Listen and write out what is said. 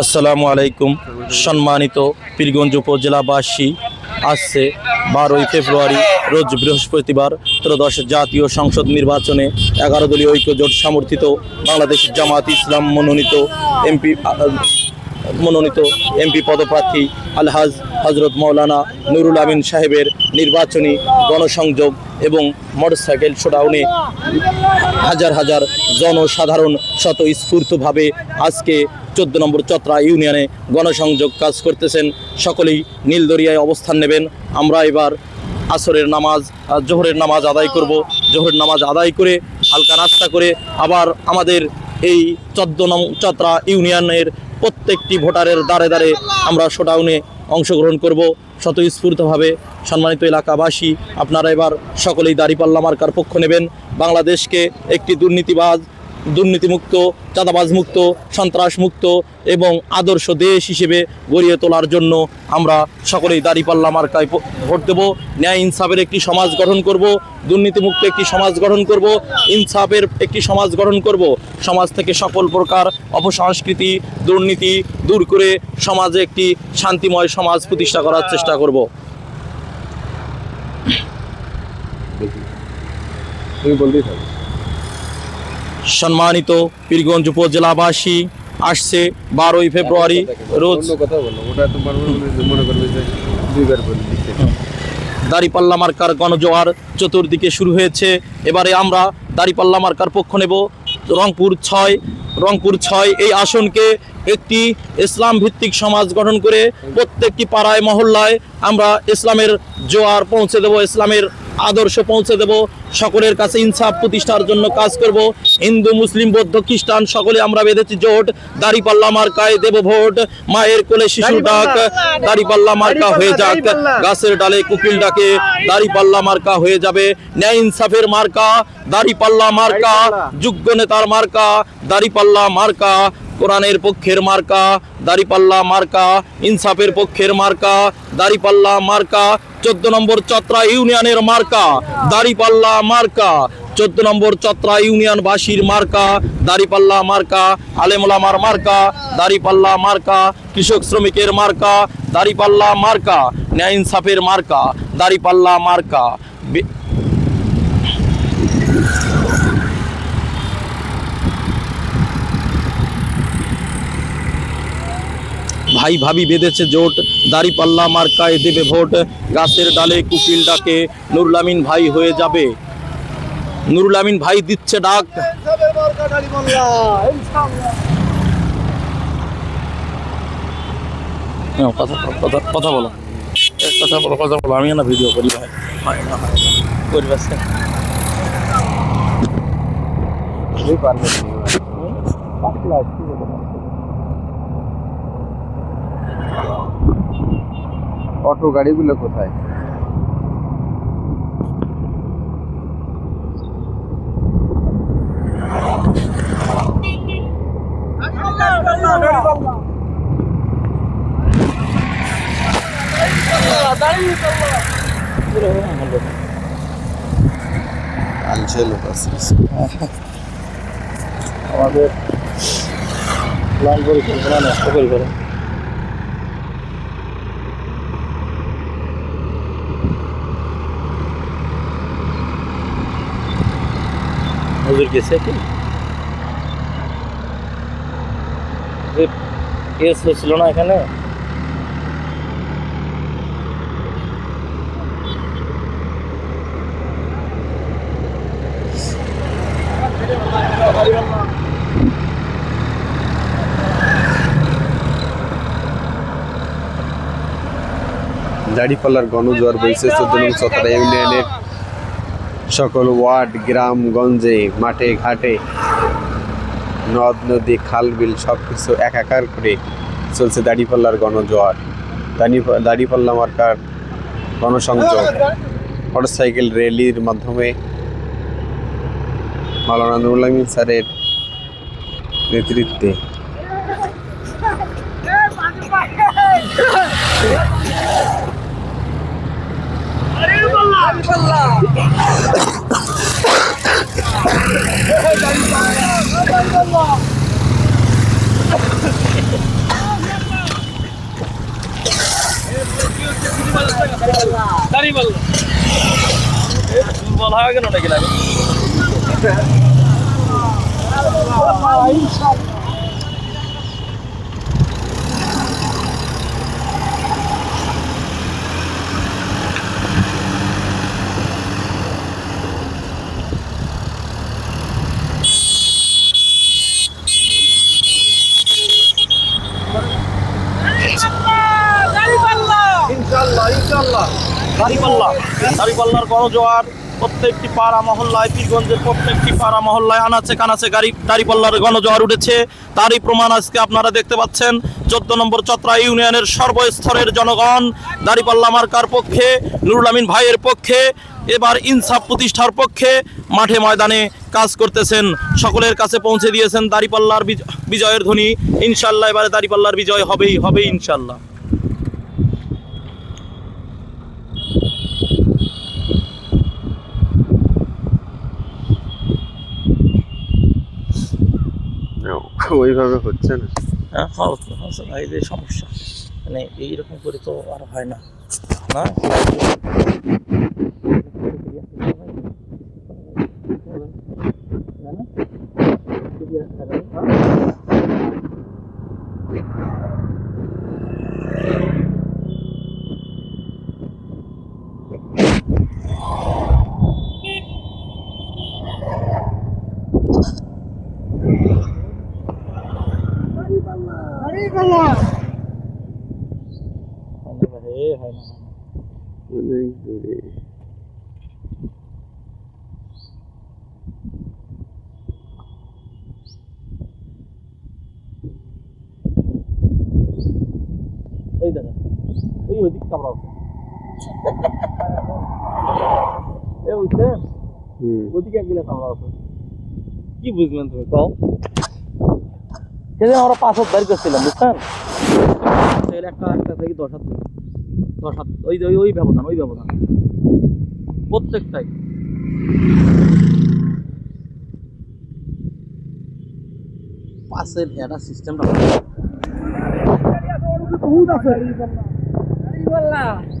আসসালামু আলাইকুম। সম্মানিত পীরগঞ্জ উপজেলাবাসী, আসছে বারোই ফেব্রুয়ারি, রোজ বৃহস্পতিবার, ত্রয়োদশ জাতীয় সংসদ নির্বাচনে এগারো দলীয় ঐক্যজোট সমর্থিত বাংলাদেশ জামাত ইসলাম মনোনীত এমপি মনোনীত এমপি পদপ্রার্থী আলহাজ হজরত মৌলানা নুরুল আমিন সাহেবের নির্বাচনী গণসংযোগ এবং মোটরসাইকেল শোডাউনে হাজার হাজার জনসাধারণ স্বতঃস্ফূর্তভাবে আজকে চোদ্দ নম্বর চত্রা ইউনিয়নে গণসংযোগ কাজ করতেছেন। সকলেই নীলদরিয়ায় অবস্থান নেবেন। আমরা এবার আসরের নামাজ জোহরের নামাজ আদায় করব। জোহরের নামাজ আদায় করে হালকা নাস্তা করে আবার আমাদের এই চোদ্দ নম চত্রা ইউনিয়নের প্রত্যেকটি ভোটারের দ্বারে দ্বারে আমরা শোডাউনে অংশগ্রহণ করব। স্বতঃস্ফূর্তভাবে সম্মানিত এলাকাবাসী, আপনারা এবার সকলেই দাঁড়িপাল্লা মার্কার পক্ষ নেবেন। বাংলাদেশকে একটি দুর্নীতিবাজ দুর্নীতিমুক্ত চাঁদাবাজ মুক্ত সন্ত্রাস মুক্ত এবং আদর্শ দেশ হিসেবে গড়িয়ে তোলার জন্য আমরা সকলেই দাঁড়িপাল্লা মার্কায় ভোট দেব। ন্যায় ইনসাফের একটি সমাজ গঠন করব, দুর্নীতিমুক্ত একটি সমাজ গঠন করব, ইনসাফের একটি সমাজ গঠন করব। সমাজ থেকে সকল প্রকার অপসংস্কৃতি, দুর্নীতি দূর করে সমাজে একটি শান্তিময় সমাজ প্রতিষ্ঠা করার চেষ্টা করব। তুমি বলতেই থাকো। সম্মানিত পীরগঞ্জ উপজেলাবাসী, আসছে বারোই ফেব্রুয়ারি, রোজ দাড়িপাল্লা মার্কার গণজোয়ার চতুর্দিকে শুরু হয়েছে। এবারে আমরা দাড়িপাল্লা মার্কার পক্ষ নেব। রংপুর ছয় রংপুর ছয় এই আসনকে একটি ইসলাম ভিত্তিক সমাজ গঠন করে প্রত্যেকটি পাড়ায়, মহল্লায় আমরা ইসলামের জোয়ার পৌঁছে দেব। ইসলামের আদর্শ পৌঁছে দেব। সকলের কাছে ইনসাফ প্রতিষ্ঠার জন্য কাজ করব। হিন্দু মুসলিম বৌদ্ধ খ্রিস্টান সকলে আমরা বেঁধেছি জোট। দাড়িপাল্লা মার্কায় দেব ভোট। মায়ের কোলে শিশু ডাক। দাড়িপাল্লা মার্কা হয়ে যাক। গাছের ডালে কুকিল ডাকে। দাড়ি পাল্লা মার্কা হয়ে যাবে। ন্যায় ইনসাফের মার্কা। দাড়ি পাল্লা মার্কা যোগ্য নেতার মার্কা। দাড়ি পাল্লা মার্কা। কোরআনের পক্ষের মার্কা দাড়ি পাল্লা মার্কা, ইনসাফের পক্ষের মার্কা দাড়ি পাল্লা মার্কা, চোদ্দ নম্বর চত্রা ইউনিয়নের মার্কা দাড়ি পাল্লা মার্কা, চোদ্দ নম্বর চত্রা ইউনিয়ন বাসীর মার্কা, দাড়িপাল্লা মার্কা, আলেমুলামার মার্কা, দাড়িপাল্লা মার্কা, কৃষক শ্রমিকের মার্কা, দাড়িপাল্লা মার্কা, ন্যায় ইনসাফের মার্কা, দাড়িপাল্লা মার্কা। ভাই ভাবি বেঁধেছে জোট। দাড়িপাল্লা মার্কায় দেবে ভোট। গাছের ডালে কুকিল ডাকে নুরুল আমিন ভাই হয়ে যাবে। নুরুল আমিন ভাই দিচ্ছে ডাক। হ্যাঁ, কথা কথা কথা বলো। কথা বলো কথা বলো। আমি না ভিডিও করি ভাই। হয় না হয় করি ব্যাস। তুমি পারবে অটো গাড়িগুলো কোথায়? আমাদের প্ল্যান পরিকল্পনা নষ্ট করি হুজুর গেছে কি? কেস হয়েছিল না এখানে? দাড়িপাল্লার গণজোয়ার বইছে চোদ্দ নং সতেরো ইউনিয়নের সকল ওয়ার্ড, গ্রাম, গঞ্জে, মাঠে, ঘাটে, নদ, নদী, খাল, বিল সব কিছু একাকার করে চলছে দাড়িপাল্লার গণজোয়ার। দাড়ি দাড়িপাল্লা মার্কার গণসংযোগ। মোটরসাইকেল র্যালির মাধ্যমে মাওলানা নুরুল আমিন স্যারের নেতৃত্বে। দুর্বল হয়ে গেল নাকি লাগে দাঁড়িপাল্লা দাঁড়িপাল্লার গণজোয়ার প্রত্যেকটি পাড়া, মহল্লায়, পীরগঞ্জের প্রত্যেকটি পাড়া, মহল্লায় আনাচে কানাচে গাড়ি দাঁড়িপাল্লার গণজোয়ার উঠেছে। তারই প্রমাণ আজকে আপনারা দেখতে পাচ্ছেন। চোদ্দ নম্বর চত্রা ইউনিয়নের সর্বস্তরের জনগণ দাঁড়িপাল্লা মার্কার পক্ষে, নুরুল আমিন ভাইয়ের পক্ষে, এবার ইনসাফ প্রতিষ্ঠার পক্ষে মাঠে ময়দানে কাজ করতেছেন। সকলের কাছে পৌঁছে দিয়েছেন দাঁড়িপাল্লার বিজয়ের ধ্বনি। ইনশাল্লাহ এবারে দাঁড়িপাল্লার বিজয় হবেই হবেই ইনশাল্লাহ। ওইভাবে হচ্ছে না। হ্যাঁ হচ্ছে সমস্যা। মানে এইরকম করে তো আর হয় না। না হয় না, হয় না। অনেক দূরে ওই দাদা ওই ওইদিক কামড়া আছে এ বুঝছেন হুম ওদিকে গেলে কামড়া আছে কি বুঝলেন তুমি কও সেদিন আমরা পাঁচ হাত বাড়ি করছিলাম বুঝছেন তাহলে একটা একটা থেকে দশ হাত দশ হাত ওই ওই ওই ব্যবধান ওই ব্যবধান প্রত্যেকটাই পাশের এটা সিস্টেমটা 对了。